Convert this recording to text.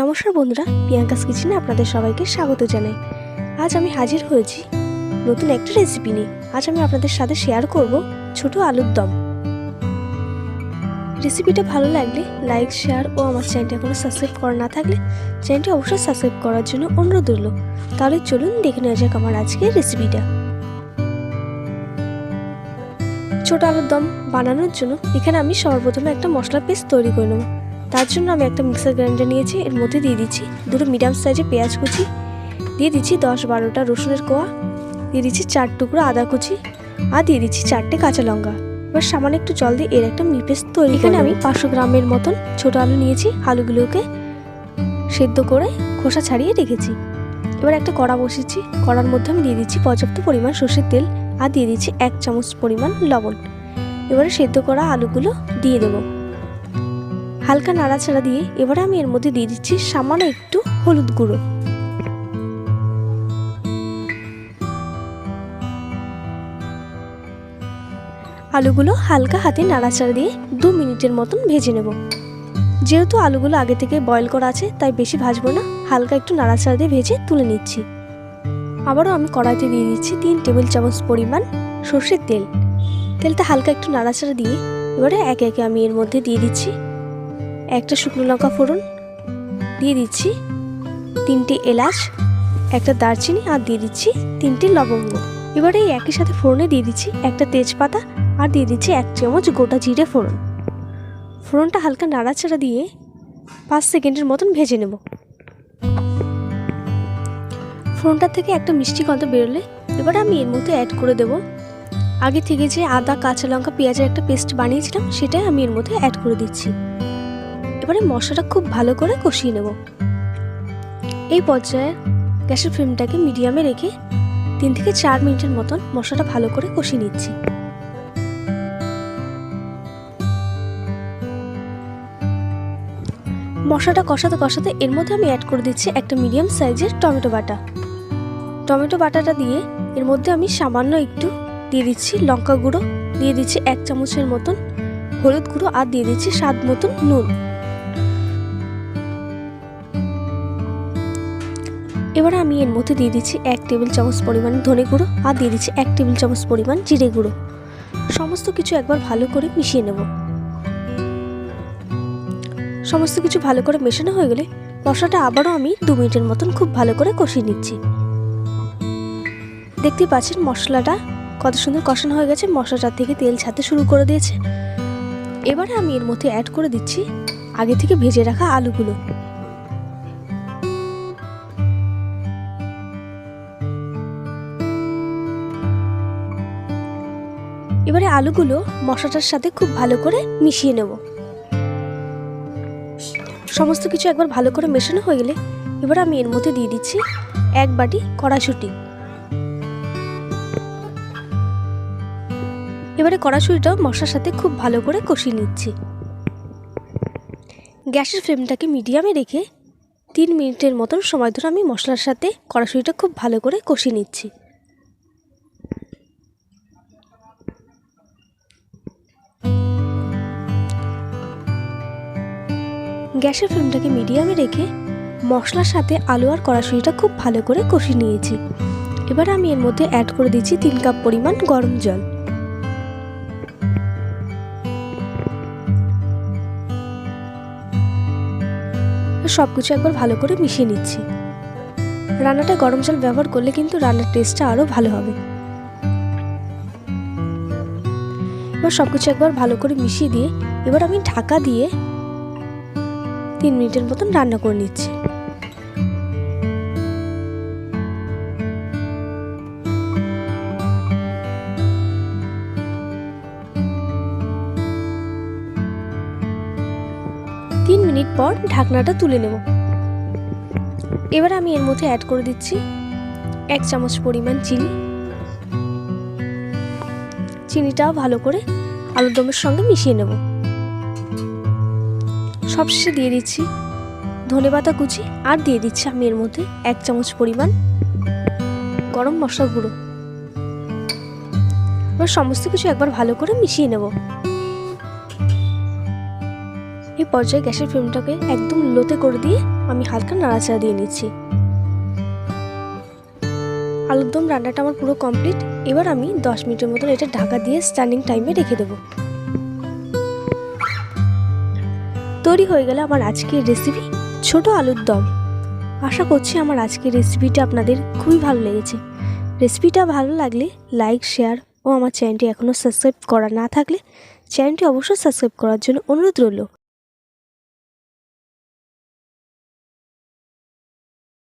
নমস্কার বন্ধুরা, প্রিয়াঙ্কাস কিচেনে আপনাদের সবাইকে স্বাগত জানাই। আজ আমি হাজির হয়েছি নতুন একটা রেসিপি নিয়ে। আজ আমি আপনাদের সাথে শেয়ার করব ছোট আলুর দম। রেসিপিটা ভালো লাগলে লাইক শেয়ার ও আমার চ্যানেলটা এখনও সাবস্ক্রাইব করা না থাকলে চ্যানেলটি অবশ্যই সাবস্ক্রাইব করার জন্য অনুরোধ রইল। তাহলে চলুন দেখে নেওয়া যাক আমার আজকের রেসিপিটা ছোট আলুর দম বানানোর জন্য এখানে আমি সর্বপ্রথমে একটা মশলা পেস্ট তৈরি করে নেব। তার জন্য আমি একটা মিক্সার গ্রাইন্ডার নিয়েছি এর মধ্যে দিয়ে দিচ্ছি দুটো মিডিয়াম সাইজে পেঁয়াজ কুচি দিয়ে দিচ্ছি দশ বারোটা রসুনের কোয়া দিয়ে দিচ্ছি চার টুকরো আদা কুচি আর দিয়ে দিচ্ছি চারটে কাঁচা লঙ্কা। এবার সামান্য একটু জল দিয়ে এর একটা মিপেস্ট তৈরি এখানে আমি পাঁচশো গ্রামের মতন ছোট আলু নিয়েছি আলুগুলোকে সেদ্ধ করে খোসা ছাড়িয়ে রেখেছি। এবার একটা কড়া বসিয়েছি কড়ার মধ্যে আমি দিয়ে দিচ্ছি পর্যাপ্ত পরিমাণ সর্ষের তেল আর দিয়ে দিচ্ছি এক চামচ পরিমাণ লবণ। এবারে সেদ্ধ করা আলুগুলো দিয়ে দেবো। হালকা নাড়াচাড়া দিয়ে এবারে আমি এর মধ্যে দিয়ে দিচ্ছি সামান্য একটু হলুদ গুঁড়ো। আলুগুলো হালকা হাতে নাড়াচাড়া দিয়ে দু মিনিটের মতন ভেজে নেব। যেহেতু আলুগুলো আগে থেকে বয়েল করা আছে, তাই বেশি ভাজবো না। হালকা একটু নাড়াচাড়া দিয়ে ভেজে তুলে নিচ্ছি। আবারও আমি কড়াইতে দিয়ে দিচ্ছি তিন টেবিল চামচ পরিমাণ সর্ষের তেল। তেলটা হালকা একটু নাড়াচাড়া দিয়ে এবারে একে একে আমি এর মধ্যে দিয়ে দিচ্ছি একটা শুকনো লঙ্কা ফোড়ন, দিয়ে দিচ্ছি তিনটে এলাচ, একটা দারচিনি আর দিয়ে দিচ্ছি তিনটে লবঙ্গ। এবারে এই একই সাথে ফোড়নে দিয়ে দিচ্ছি একটা তেজপাতা আর দিয়ে দিচ্ছি এক চামচ গোটা জিরে ফোড়ন। ফোড়নটা হালকা নাড়াচাড়া দিয়ে পাঁচ সেকেন্ডের মতন ভেজে নেব। ফোড়নটা থেকে একটা মিষ্টি গন্ধ বেরোলে এবার আমি এর মধ্যে অ্যাড করে দেব। আগে থেকে যে আদা, কাঁচা লঙ্কা, পেঁয়াজের একটা পেস্ট বানিয়েছিলাম, সেটাই আমি এর মধ্যে অ্যাড করে দিচ্ছি। এবারে মশলাটা খুব ভালো করে কষিয়ে নেব। এই পর্যায়ে গ্যাসের ফ্লেমটাকে মিডিয়ামে রেখে তিন থেকে চার মিনিটের মতন মশলাটা ভালো করে কষিয়ে নিচ্ছি। মশলাটা কষাতে কষাতে এর মধ্যে আমি অ্যাড করে দিচ্ছি একটা মিডিয়াম সাইজের টমেটো বাটা। টমেটো বাটাটা দিয়ে এর মধ্যে আমি সামান্য একটু দিয়ে দিচ্ছি লঙ্কা গুঁড়ো, দিয়ে দিচ্ছি এক চামচের মতন হলুদ গুঁড়ো আর দিয়ে দিচ্ছি স্বাদ মতন নুন। এবার আমি এর মধ্যে দিয়ে দিচ্ছি এক টেবিল চামচ পরিমাণ ধনে গুঁড়ো আর দিয়ে দিচ্ছি এক টেবিল চামচ পরিমাণ জিরে গুঁড়ো। সমস্ত কিছু একবার ভালো করে মিশিয়ে নেব। সমস্ত কিছু ভালো করে মেশানো হয়ে গেলে মশলাটা আবারও আমি দু মিনিটের মতন খুব ভালো করে কষিয়ে নিচ্ছি। দেখতে পাচ্ছেন মশলাটা কত সুন্দর কষানো হয়ে গেছে মশলাটা থেকে তেল ছাড়তে শুরু করে দিয়েছে। এবারে আমি এর মধ্যে অ্যাড করে দিচ্ছি আগে থেকে ভেজে রাখা আলুগুলো। এবারে আলুগুলো মশলাটার সাথে খুব ভালো করে মিশিয়ে নেব। সমস্ত কিছু একবার ভালো করে মেশানো হয়ে গেলে এবার আমি এর মধ্যে দিয়ে দিচ্ছি এক বাটি কড়াশুটি এবারে কড়াশুটিটাও মশলার সাথে খুব ভালো করে কষিয়ে নিচ্ছি। গ্যাসের ফ্লেমটাকে মিডিয়ামে রেখে তিন মিনিটের মতন সময় ধরে আমি মশলার সাথে কড়াশুটিটা খুব ভালো করে কষিয়ে নিচ্ছি। গ্যাসের ফ্লেমটাকে মিডিয়ামে রেখে মশলার সাথে আলু আর কড়াশুটিটা খুব ভালো করে কষিয়ে নিয়েছি। এবার আমি এর মধ্যে অ্যাড করে দিচ্ছি তিন কাপ পরিমাণ গরম জল। সব কিছু একবার ভালো করে মিশিয়ে নিচ্ছি। রান্নাটা গরম জল ব্যবহার করলে কিন্তু রান্নার টেস্টটা আরও ভালো হবে। এবার সব কিছু একবার ভালো করে মিশিয়ে দিয়ে এবার আমি ঢাকা দিয়ে তিন মিনিটের মতন রান্না করে নিচ্ছি। তিন মিনিট পর ঢাকনাটা তুলে নেব। এবার আমি এর মধ্যে অ্যাড করে দিচ্ছি এক চামচ পরিমাণ চিনি। চিনিটাও ভালো করে আলুর দমের সঙ্গে মিশিয়ে নেব। সবশেষে দিয়ে দিচ্ছি। ধনে পাতা কুচি আর দিয়ে দিচ্ছি আমি এর মধ্যে এক চামচ পরিমাণ গরম মশলা গুঁড়ো। এবার সমস্ত কিছু একবার ভালো করে মিশিয়ে নেব। এই পর্যায়ে গ্যাসের ফ্লেমটাকে একদম লোতে করে দিয়ে আমি হালকা নাড়াচাড়া দিয়ে নিচ্ছি। আলুর দম রান্নাটা আমার পুরো কমপ্লিট। এবার আমি দশ মিনিটের মতন এটা ঢাকা দিয়ে স্ট্যান্ডিং টাইমে রেখে দেবো। তৈরি হয়ে গেল আমার আজকের রেসিপি ছোট আলুর দম। আশা করছি আমার আজকের রেসিপিটা আপনাদের খুবই ভালো লেগেছে। রেসিপিটা ভালো লাগলে লাইক শেয়ার ও আমার চ্যানেলটি এখনও সাবস্ক্রাইব করা না থাকলে চ্যানেলটি অবশ্যই সাবস্ক্রাইব করার জন্য অনুরোধ রইল।